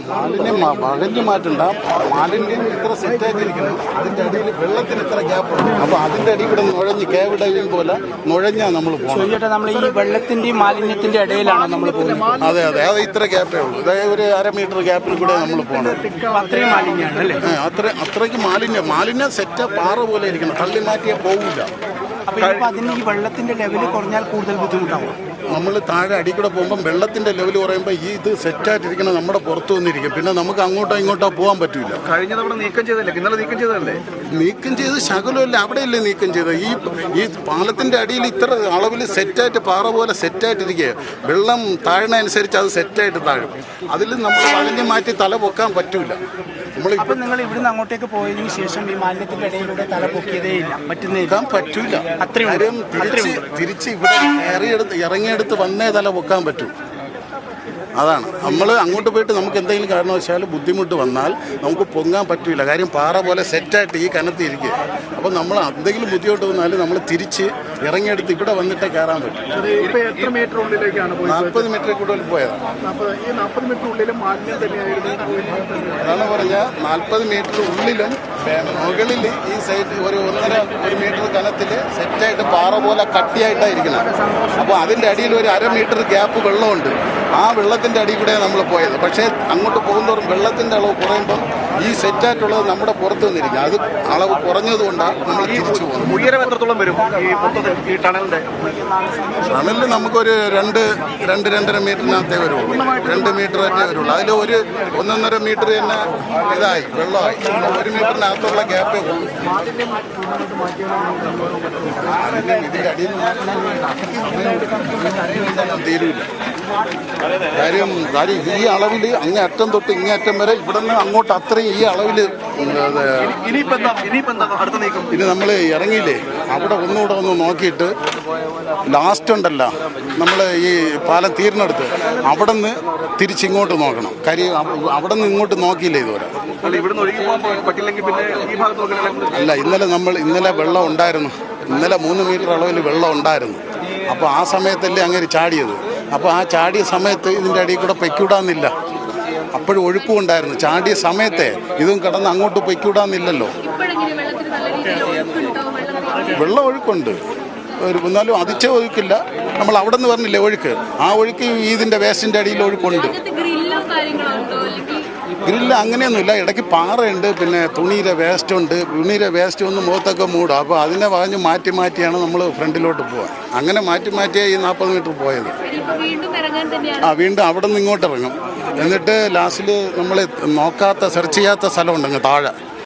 മാലിന്യം വകഞ്ഞു മാറ്റണ്ട. മാലിന്യം ഇത്ര സെറ്റായിട്ടിരിക്കണം അതിന്റെ അടിയിൽ വെള്ളത്തിന് ഇത്ര ഗ്യാപ്പ് ഉണ്ട്. അപ്പൊ അതിന്റെ അടി ഇവിടെ നുഴഞ്ഞ് കേവിടയും പോലെ നുഴഞ്ഞാ നമ്മൾ പോകണം ചേട്ടാ നമ്മൾ ഈ വെള്ളത്തിന്റെ മാലിന്യത്തിന്റെ ഇടയിലാണ് നമ്മൾ പോകുന്നത്. അതെ അതെ. അത് ഇത്ര ഗ്യാപ്പേ ഉള്ളൂ. അതായത് ഒരു അര മീറ്റർ ഗ്യാപ്പിൽ കൂടെ നമ്മൾ അല്ലേ? അത്ര അത്രയ്ക്ക് മാലിന്യം. മാലിന്യം സെറ്റ പാറ പോലെ ഇരിക്കണം തള്ളി മാറ്റിയാൽ പോകില്ല അപ്പൊ അതിന് ഈ വെള്ളത്തിന്റെ ലെവൽ കുറഞ്ഞാൽ കൂടുതൽ ബുദ്ധിമുട്ടാവും? നമ്മൾ താഴെ അടിക്കൂടെ കൂടെ പോകുമ്പോൾ വെള്ളത്തിന്റെ ലെവൽ കുറയുമ്പോൾ ഈ ഇത് സെറ്റായിട്ടിരിക്കണം നമ്മുടെ പുറത്തു വന്നിരിക്കും. പിന്നെ നമുക്ക് അങ്ങോട്ടോ ഇങ്ങോട്ടോ പോകാൻ പറ്റില്ല കഴിഞ്ഞ തവണ നീക്കം ചെയ്തല്ലേ ഇന്നലെ നീക്കം ചെയ്തതല്ലേ? നീക്കം ചെയ്ത് ശകലമല്ല അവിടെയല്ലേ നീക്കം ചെയ്തത്? ഈ ഈ പാലത്തിന്റെ അടിയിൽ ഇത്ര അളവിൽ സെറ്റായിട്ട് പാറ പോലെ സെറ്റായിട്ടിരിക്കുക വെള്ളം താഴ്ന്നതനുസരിച്ച് അത് സെറ്റായിട്ട് താഴും. അതിൽ നമ്മൾ വളഞ്ഞു മാറ്റി തല പൊക്കാൻ പറ്റില്ല അപ്പൊ നിങ്ങൾ ഇവിടുന്ന് അങ്ങോട്ടേക്ക് പോയതിനു ശേഷം ഈ മാലിന്യത്തിന്റെ ഇടയിലൂടെ തല പൊക്കിയതേ ഇല്ല. പറ്റുന്നില്ല പറ്റൂല. അത്രയും തിരിച്ച് ഇവിടെ കയറിയെടുത്ത് ഇറങ്ങിയെടുത്ത് വന്നേ തല പൊക്കാൻ പറ്റൂ. അതാണ്. നമ്മൾ അങ്ങോട്ട് പോയിട്ട് നമുക്ക് എന്തെങ്കിലും കാരണവശാൽ ബുദ്ധിമുട്ട് വന്നാൽ നമുക്ക് പൊങ്ങാൻ പറ്റില്ല കാര്യം പാറ പോലെ സെറ്റായിട്ട് ഈ കനത്തിരിക്കുക അപ്പോൾ നമ്മൾ എന്തെങ്കിലും ബുദ്ധിമുട്ട് വന്നാൽ നമ്മൾ തിരിച്ച് ഇറങ്ങിയെടുത്ത് ഇവിടെ വന്നിട്ടേ കയറാൻ പറ്റും. ഇപ്പൊ എത്ര മീറ്റർ ഉള്ളിലേക്കാണ് നാൽപ്പത് മീറ്റർ കൂടുതൽ പോയതാണ് ഈ നാൽപ്പത് മീറ്റർ ഉള്ളിലും മാലിന്യം തന്നെയായിരുന്നു അതാണ് പറഞ്ഞാൽ നാൽപ്പത് മീറ്റർ ഉള്ളിലും മുകളിൽ ഈ സൈറ്റ് ഒരു ഒന്നര ഒരു മീറ്റർ കനത്തിൽ സെറ്റായിട്ട് പാറ പോലെ കട്ടിയായിട്ടാണ് ഇരിക്കുന്നത്. അപ്പോൾ അതിന്റെ അടിയിൽ ഒരു അര മീറ്റർ ഗ്യാപ്പ് വെള്ളമുണ്ട്. ആ വെള്ളത്തിന്റെ അടി കൂടെ നമ്മൾ പോയത്. പക്ഷേ അങ്ങോട്ട് പോകുന്നതോറും വെള്ളത്തിന്റെ അളവ് കുറയുമ്പോൾ ഈ സെറ്റായിട്ടുള്ളത് നമ്മുടെ പുറത്ത് നിന്നിരിക്കും അത് അളവ് കുറഞ്ഞതുകൊണ്ടാണ് നമ്മൾ തിരിച്ചു പോകുന്നത്. ഉയരം എത്രത്തോളം വരും? ഈ മൊത്തത്തിൽ ഈ ടണലിന്റെ ടണലിൽ നമുക്കൊരു രണ്ട് രണ്ട് രണ്ടര മീറ്ററിനകത്തേ വരുള്ളൂ. രണ്ട് മീറ്റർ തന്നെ വരുള്ളൂ. അതിൽ ഒരു ഒന്നൊന്നര മീറ്റർ തന്നെ ഇതായി വെള്ളമായി. ഒരു മീറ്ററിനകത്തുള്ള ഗ്യാപ്പേ ഉള്ളൂ. ഇതിന്റെ അടിയിൽ തീരൂല കാര്യം കാര്യം ഈ അളവിൽ അങ്ങേ അറ്റം തൊട്ട് ഇങ്ങേ അറ്റം വരെ ഇവിടെ നിന്ന് അങ്ങോട്ട് അത്രയും ഈ അളവിൽ ഇനി നമ്മൾ ഇറങ്ങിയില്ലേ? അവിടെ ഒന്നുകൂടെ ഒന്ന് നോക്കിയിട്ട് ലാസ്റ്റ് ഉണ്ടല്ല. നമ്മൾ ഈ പാലം തീർന്നെടുത്ത് അവിടെ നിന്ന് തിരിച്ചിങ്ങോട്ട് നോക്കണം. കാര്യം അവ- അവിടെ നിന്ന് ഇങ്ങോട്ട് നോക്കിയില്ലേ ഇതുവരെ? അല്ല ഇന്നലെ നമ്മൾ ഇന്നലെ വെള്ളം ഉണ്ടായിരുന്നു. ഇന്നലെ മൂന്ന് മീറ്റർ അളവിൽ വെള്ളം ഉണ്ടായിരുന്നു. അപ്പോൾ ആ സമയത്തല്ലേ അങ്ങനെ ചാടിയത്. അപ്പോൾ ആ ചാടിയ സമയത്ത് ഇതിന്റെ അടിയിൽ കൂടെ പൊയ്ക്കൂടാന്നില്ല. അപ്പോഴും ഒഴുക്കും ഉണ്ടായിരുന്നു ചാടിയ സമയത്തെ ഇതും കടന്ന് അങ്ങോട്ട് പൊയ്ക്കൂടാന്നില്ലല്ലോ. വെള്ളം ഒഴുക്കുണ്ട്. ഒരു എന്നാലും അതിച്ച ഒഴുക്കില്ല. നമ്മൾ അവിടെ നിന്ന് പറഞ്ഞില്ലേ ഒഴുക്ക്. ആ ഒഴുക്ക് ഇതിന്റെ വേസ്റ്റിന്റെ അടിയിൽ ഒഴുക്കുണ്ട്. ഗ്രില്ലോ അങ്ങനെയൊന്നുമില്ല. ഇടയ്ക്ക് പാറയുണ്ട് പിന്നെ തുണിയിലെ വേസ്റ്റ് ഉണ്ട്. തുണിയിലെ വേസ്റ്റ് ഒന്ന് മുഖത്തൊക്കെ മൂടും. അപ്പോൾ അതിനെ പറഞ്ഞ് മാറ്റി മാറ്റിയാണ് നമ്മൾ ഫ്രണ്ടിലോട്ട് പോവുക. അങ്ങനെ മാറ്റി മാറ്റിയാണ് ഈ നാൽപ്പത് മീറ്റർ പോയത്. ആ വീണ്ടും അവിടെ നിന്ന് ഇങ്ങോട്ട് ഇറങ്ങും. എന്നിട്ട് ലാസ്റ്റിൽ നമ്മൾ നോക്കാത്ത സെർച്ച് ചെയ്യാത്ത സ്ഥലമുണ്ട് അങ്ങ് താഴെ.